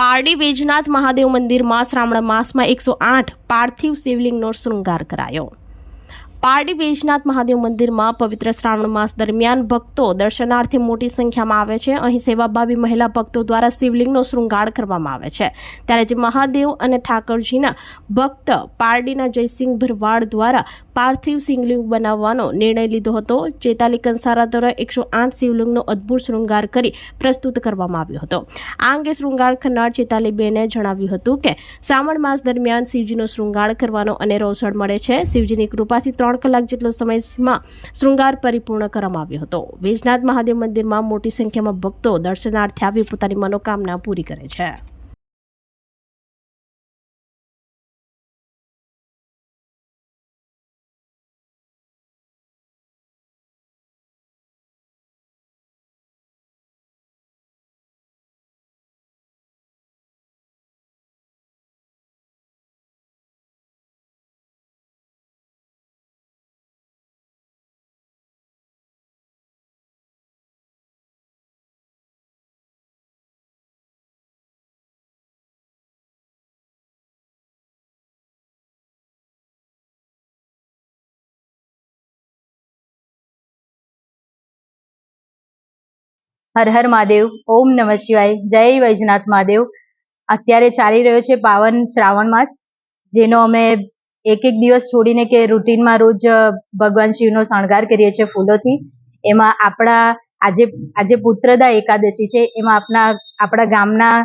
પારડી વેજનાથ મહાદેવ મંદિરમાં શ્રાવણ માસમાં એકસો આઠ પાર્થિવ શિવલિંગનો શૃંગાર કરાયો. પારડી વેજનાથ મહાદેવ મંદિરમાં પવિત્ર શ્રાવણ માસ દરમિયાન ભક્તો દર્શનાર્થે મોટી સંખ્યામાં આવે છે. અહીં સેવાભાવી મહિલા ભક્તો દ્વારા શિવલિંગનો શૃંગાર કરવામાં આવે છે. ત્યારે જે મહાદેવ અને ઠાકરજીના ભક્ત પારડીના જયસિંહ ભરવાડ દ્વારા પાર્થિવ શિવલિંગ બનાવવાનો નિર્ણય લીધો હતો. ચેતાલી કંસારા દ્વારા એકસો આઠ શિવલિંગનો અદ્ભુત શૃંગાર કરી પ્રસ્તુત કરવામાં આવ્યો હતો. આ અંગે શૃંગાર કરનાર ચેતાલીબેને જણાવ્યું હતું કે, શ્રાવણ માસ દરમિયાન શિવજીનો શૃંગાર કરવાનો અને અવસર મળે છે. શિવજીની કૃપાથી ત્રણ કલાક જેટલો સમયમાં શૃંગાર પરિપૂર્ણ કરવામાં આવ્યો હતો. વેજનાથ મહાદેવ મંદિરમાં મોટી સંખ્યામાં ભક્તો દર્શનાર્થે આવી પોતાની મનોકામના પૂરી કરે છે. હર હર મહાદેવ, ઓમ નમઃ શિવાય, જય વૈજનાથ મહાદેવ. અત્યારે ચાલી રહ્યો છે પાવન શ્રાવણ માસ, જેનો અમે એક એક દિવસ છોડીને કે રૂટીનમાં રોજ ભગવાન શિવનો શણગાર કરીએ છીએ ફૂલોથી. એમાં આપણા, આજે આજે પુત્રદા એકાદશી છે, એમાં આપણા આપણા ગામના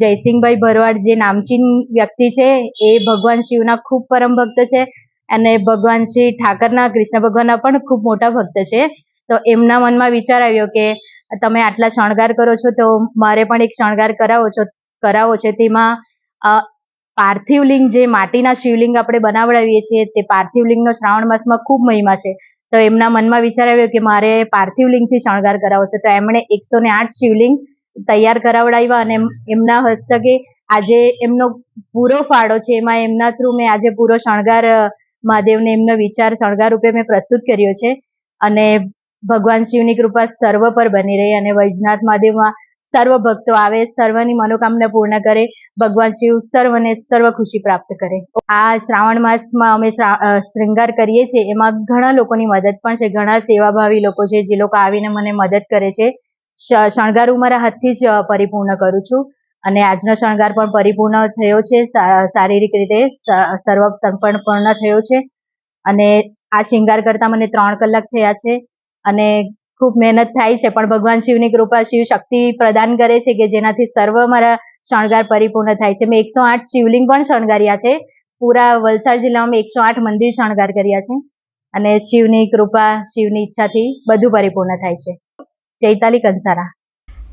જયસિંહભાઈ ભરવાડ જે નામચીન વ્યક્તિ છે, એ ભગવાન શિવના ખૂબ પરમ ભક્ત છે અને ભગવાન શ્રી ઠાકરના, કૃષ્ણ ભગવાનના પણ ખૂબ મોટા ભક્ત છે. તો એમના મનમાં વિચાર આવ્યો કે તમે આટલા શણગાર કરો છો તો મારે પણ એક શણગાર કરાવો છો, કરાવો છે. તેમાં પાર્થિવલિંગ પાર્થિવ લિંગ જે માટીના શિવલિંગ આપણે બનાવડાવીએ છીએ તે પાર્થિવ લિંગનો શ્રાવણ માસમાં ખૂબ મહિમા છે. તો એમના મનમાં વિચાર આવ્યો કે મારે પાર્થિવ લિંગથી શણગાર કરાવવો છે. તો એમણે એકસો ને આઠ શિવલિંગ તૈયાર કરાવડાવ્યા અને એમ- એમના હસ્તકે આજે એમનો પૂરો ફાળો છે. એમાં એમના થ્રુ મેં આજે પૂરો શણગાર, મહાદેવને એમનો વિચાર શણગાર રૂપે મેં પ્રસ્તુત કર્યો છે. અને ભગવાન શિવની કૃપા સર્વ પર બની રહી અને વૈજનાથ મહાદેવમાં સર્વ ભક્તો આવે સર્વની મનોકામના પૂર્ણ કરે ભગવાન શિવ સર્વને સર્વ ખુશી પ્રાપ્ત કરે. આ શ્રાવણ માસમાં અમે શ્રા- અ, કરીએ છીએ. એમાં ઘણા લોકોની મદદ પણ છે. ઘણા સેવાભાવી લોકો છે. જે લોકો આવીને મને મદદ કરે છે. શણગાર હું મારા હાથથી જ પરિપૂર્ણ કરું છું. અને આજનો શણગાર પણ પરિપૂર્ણ થયો છે. શારીરિક રીતે સ- સંપન્ન પૂર્ણ થયો છે. અને આ શિંગાર કરતા મને ત્રણ કલાક થયા છે. અને ખૂબ મહેનત થાય છે. પણ ભગવાન શિવની કૃપા શિવ શક્તિ પ્રદાન કરે છે કે જેનાથી સર્વ મારા શણગાર પરિપૂર્ણ થાય છે. મેં એકસો આઠ શિવલિંગ પણ શણગાર્યા છે. પૂરા વલસાડ જિલ્લામાં મેં એકસો આઠ મંદિર શણગાર કર્યા છે. અને શિવની કૃપા, શિવની ઈચ્છાથી બધું પરિપૂર્ણ થાય છે. ચૈતાલી કંસારા